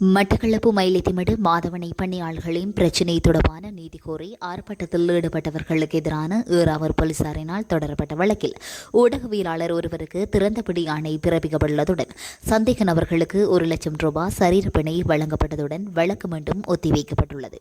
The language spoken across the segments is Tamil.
மட்டக்களப்பு மயிலைத்திமடு மாதவனை பணியாளர்களின் பிரச்சினை தொடர்பான நீதி கோரி ஆர்ப்பாட்டத்தில் ஈடுபட்டவர்களுக்கு எதிரான ஈராவூர் போலீசாரினால் தொடரப்பட்ட வழக்கில் ஊடகவியலாளர் ஒருவருக்கு திறந்தபடி ஆணை பிறப்பிக்கப்பட்டுள்ளதுடன் சந்தேக நபர்களுக்கு ஒரு லட்சம் ரூபாய் சரீரப்பிணை வழங்கப்பட்டதுடன் வழக்கு மீண்டும் ஒத்திவைக்கப்பட்டுள்ளது.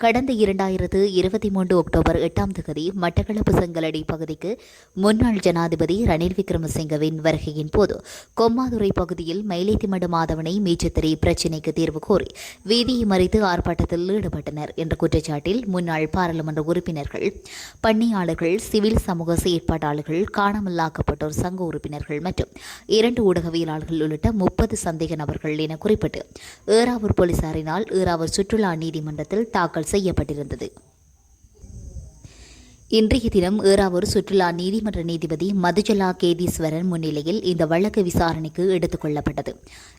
கடந்த இரண்டாயிரத்து இருபத்தி மூன்று அக்டோபர் எட்டாம் தேதி மட்டக்களப்பு செங்கலடி பகுதிக்கு முன்னாள் ஜனாதிபதி ரணில் விக்ரமசிங்கவின் வருகையின் போது கொம்மாதுறை பகுதியில் மயிலைத்திமடு மாதவனை மீச்சத்திரை பிரச்சினைக்கு தீர்வு கோரி வீதியை மறித்து ஆர்ப்பாட்டத்தில் ஈடுபட்டனர் என்ற குற்றச்சாட்டில் முன்னாள் பாராளுமன்ற உறுப்பினர்கள் பணியாளர்கள் சிவில் சமூக செயற்பாட்டாளர்கள் காணாமலாக்கப்பட்டோர் சங்க உறுப்பினர்கள் மற்றும் இரண்டு ஊடகவியலாளர்கள் உள்ளிட்ட முப்பது சந்தேக நபர்கள் என குறிப்பிட்டு ஏறாவூர் போலீசாரினால் ஏறாவூர் சுற்றுலா நீதிமன்றத்தில் தாக்கல் செய்யப்பட்டிருந்தது. இன்றைய தினம் ஏறாவூர் சுற்றுலா நீதிமன்ற நீதிபதி மதுஜலா கேதீஸ்வரன் முன்னிலையில் இந்த வழக்கு விசாரணைக்கு எடுத்துக் கொள்ளப்பட்டது.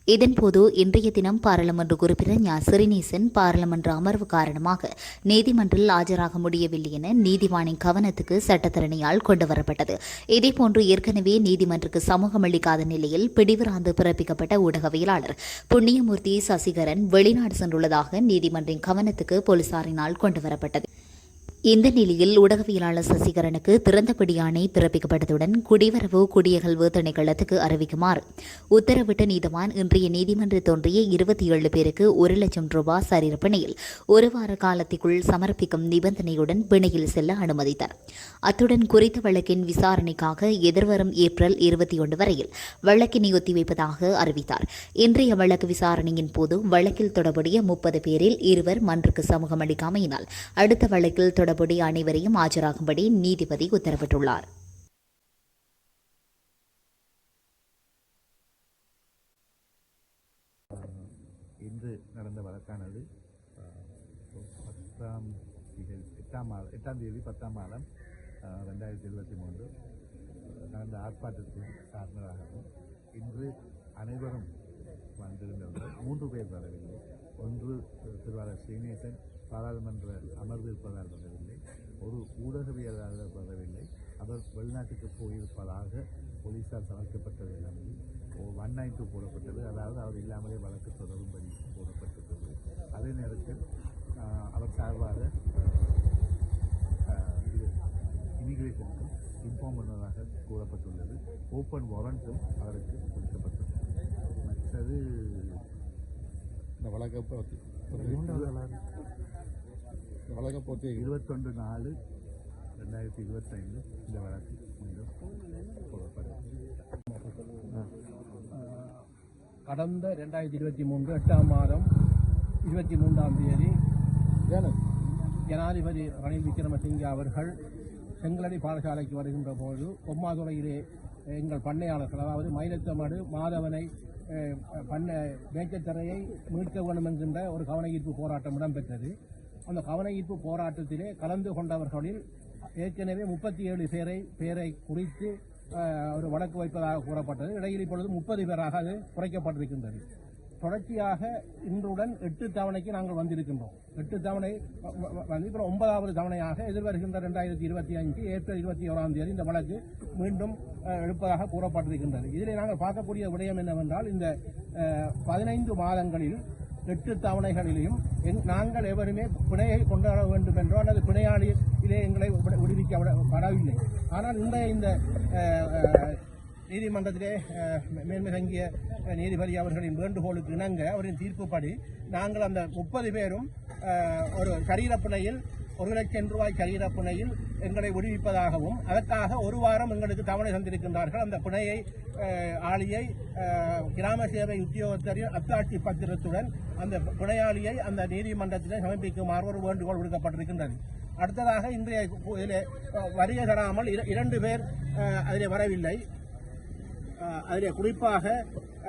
இதன்போது இன்றைய தினம் பாராளுமன்ற உறுப்பினர் ஞா. சிறிநேசன் பாராளுமன்ற அமர்வு காரணமாக நீதிமன்றில் ஆஜராக முடியவில்லை என நீதிவானின் கவனத்துக்கு சட்டத்தரணியால் கொண்டுவரப்பட்டது இதேபோன்று ஏற்கனவே நீதிமன்றக்கு சமூகம் அளிக்காத நிலையில் பிடிவிராந்து பிறப்பிக்கப்பட்ட ஊடகவியலாளர் புண்ணியமூர்த்தி சசிகரன் வெளிநாடு சென்றுள்ளதாக நீதிமன்றின் கவனத்துக்கு போலீசாரினால் கொண்டுவரப்பட்டது இந்த நிலையில் ஊடகவியலாளர் சசிகரனுக்கு திறந்தபடி ஆணை பிறப்பிக்கப்பட்டதுடன் குடிவரவு குடியகல்வு திணைக்களத்துக்கு அறிவிக்குமாறு உத்தரவிட்ட நீதிவான் இன்றைய நீதிமன்ற தோன்றிய இருபத்தி ஏழு பேருக்கு ஒரு லட்சம் ரூபாய் சரீர பிணையில் ஒரு வார காலத்திற்குள் சமர்ப்பிக்கும் நிபந்தனையுடன் பிணையில் செல்ல அனுமதித்தார். அத்துடன் குறித்த வழக்கின் விசாரணைக்காக எதிர்வரும் ஏப்ரல் இருபத்தி ஒன்று வரையில் வழக்கினை ஒத்திவைப்பதாக அறிவித்தார். இன்றைய வழக்கு விசாரணையின் போது வழக்கில் தொடர்புடைய முப்பது பேரில் இருவர் மன்றுக்கு சமூகம் அளிக்காமையினால் அடுத்த வழக்கில் தொடர்புடைய அனைவரையும் ஆஜராகும்படி நீதிபதி உத்தரவிட்டுள்ளார். இன்று நடந்த வழக்கானது பத்தாம் எட்டாம் மாதம் எட்டாம் தேதி பத்தாம் மாதம் ரெண்டாயிரத்தி இருபத்தி மூன்று நடந்த ஆர்ப்பாட்டத்தின் சார்ந்ததாகவும் இன்று அனைவரும் வந்திருந்தவர்கள் மூன்று பேர் வரவில்லை. ஒன்று திருவாளர் ஸ்ரீநேசன் பாராளுமன்ற அமர்வு இருப்பதால் வரவில்லை ஒரு ஊடகவியலாளர் வரவில்லை. அவர் வெளிநாட்டுக்கு போயிருப்பதாக போலீசார் சமர்க்கப்பட்டதை நம்பி ஒன் நைன் டூ போடப்பட்டது. அதாவது அவர் இல்லாமலே வழக்கு தொடரும்படி போடப்பட்டிருந்தது அதே நேரத்தில் அவர் சார்பாக இது இமிகிரேஷனுக்கும் இன்ஃபார்ம் பண்ணுவதாக கூறப்பட்டுள்ளது. ஓப்பன் வாரண்ட்டும் அவருக்கு கொடுக்கப்பட்டது. மற்றது இந்த வழக்கை பற்றி இருபத்தொன்று நாலு ரெண்டாயிரத்தி இருபத்தைந்து இந்த வழக்கு மீண்டும் கடந்த ரெண்டாயிரத்தி இருபத்தி மூன்று எட்டாம் மாதம் இருபத்தி மூன்றாம் தேதி ஜனாதிபதி ரணில் விக்ரமசிங்கே அவர்கள் செங்கலடி பாடசாலைக்கு வருகின்ற போது பொம்மாதுறையிலே எங்கள் பண்ணையாளர்கள் அதாவது மயிலத்தமடு மாதவனை பண்ண மேய்ச்சத்தரையை மீட்க வேண்டும் என்கின்ற ஒரு கவன ஈர்ப்பு போராட்டம் இடம்பெற்றது. அந்த கவன ஈர்ப்பு போராட்டத்திலே கலந்து கொண்டவர்களில் ஏற்கனவே முப்பத்தி ஏழு பேரை பேரை குறித்து ஒரு வழக்கு வைப்பதாக கூறப்பட்டது. இடையில் இப்பொழுது முப்பது பேராக அது குறைக்கப்பட்டிருக்கின்றது. தொடர்ச்சியாக இன்றுடன் எட்டு தவணைக்கு நாங்கள் வந்திருக்கின்றோம். எட்டு தவணை வந்து இப்போ ஒன்பதாவது தவணையாக எதிர்வருகின்ற ரெண்டாயிரத்தி இருபத்தி அஞ்சு ஏப்ரல் இருபத்தி ஓராம் தேதி இந்த வழக்கு மீண்டும் எழுப்பதாக கூறப்பட்டிருக்கின்றது. இதில் நாங்கள் பார்க்கக்கூடிய விடயம் என்னவென்றால் இந்த பதினைந்து மாதங்களில் எட்டு தவணைகளிலும் நாங்கள் எவருமே பிணையை கொண்டாட வேண்டும் என்றோ அல்லது பிணையாளியிலே எங்களை விடு- விடுவிக்க படவில்லை. ஆனால் இந்த இந்த நீதிமன்றத்திலே அஹ், மேன்மை தங்கிய நீதிபதி அவர்களின் வேண்டுகோளுக்கு இணங்க அவரின் தீர்ப்புப்படி நாங்கள் அந்த முப்பது பேரும் ஒரு ஒரு சரீரப்பிணையில் ஒரு லட்சம் ரூபாய் சரீரப்பிணையில் எங்களை விடுவிப்பதாகவும் அதற்காக ஒரு வாரம் எங்களுக்கு தவணை தந்திருக்கின்றார்கள். அந்த பிணையை அஹ், ஆளியை கிராம சேவை உத்தியோகத்தரின் அத்தாட்சி பத்திரத்துடன் அந்த பிணையாளியை அந்த நீதிமன்றத்திலே சமர்ப்பிக்குமாறு ஒரு வேண்டுகோள் விடுக்கப்பட்டிருக்கின்றது. அடுத்ததாக இன்றைய இதில் வருகை தராமல் இர- இரண்டு பேர் அதில் அதிலே வரவில்லை. அதில் அதிலே குறிப்பாக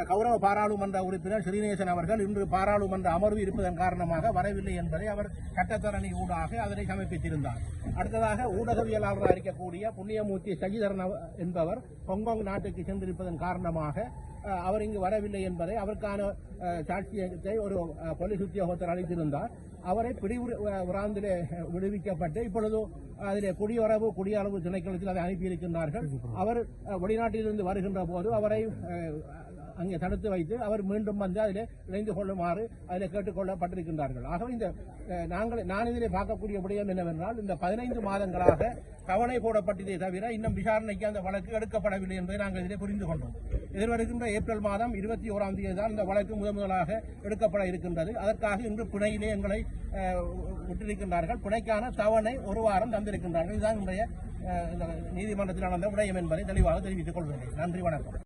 கௌரவ பாராளுமன்ற உறுப்பினர் ஸ்ரீநேசன் அவர்கள் இன்று பாராளுமன்ற அமர்வு இருப்பதன் காரணமாக வரவில்லை என்பதை அவர் சட்டத்தரணி ஊடாக அதனை சமர்ப்பித்திருந்தார். அடுத்ததாக ஊடகவியலாளராக இருக்கக்கூடிய புண்ணியமூர்த்தி சகிதரன் என்பவர் ஹாங்காங் நாட்டுக்கு சென்றிருப்பதன் காரணமாக அவர் இங்கு வரவில்லை என்பதை அவருக்கான சாட்சியத்தை ஒரு போலீஸ் உத்தியோகத்தர் அளித்திருந்தார். அவரை பிடி விராந்திலே விடுவிக்கப்பட்டு இப்பொழுது அதிலே குடியுறவு குடியளவு திணைக்களத்தில் அதை அனுப்பியிருக்கின்றார்கள். அவர் வெளிநாட்டிலிருந்து வருகின்ற போது அவரை அங்கே தடுத்து வைத்து அவர் மீண்டும் வந்து அதில் இணைந்து கொள்ளுமாறு அதில் கேட்டுக்கொள்ளப்பட்டிருக்கின்றார்கள். ஆகவே இந்த நாங்கள் நான் இதிலே பார்க்கக்கூடிய விடயம் என்னவென்றால் இந்த பதினைந்து மாதங்களாக தவணை போடப்பட்டதே தவிர இன்னும் விசாரணைக்கு அந்த வழக்கு எடுக்கப்படவில்லை என்பதை நாங்கள் இதிலே புரிந்து கொண்டோம். எதிர்வருகின்ற ஏப்ரல் மாதம் இருபத்தி ஓராம் தேதி தான் இந்த வழக்கு முதன் முதலாக எடுக்கப்பட இருக்கின்றது. அதற்காக இன்று பிணையிலே எங்களை விட்டிருக்கின்றார்கள். பிணைக்கான தவணை ஒரு வாரம் தந்திருக்கின்றார்கள். இதுதான் இன்றைய நீதிமன்றத்தில் நடந்த விடயம் என்பதை தெளிவாக தெரிவித்துக் கொள்கிறேன். நன்றி வணக்கம்.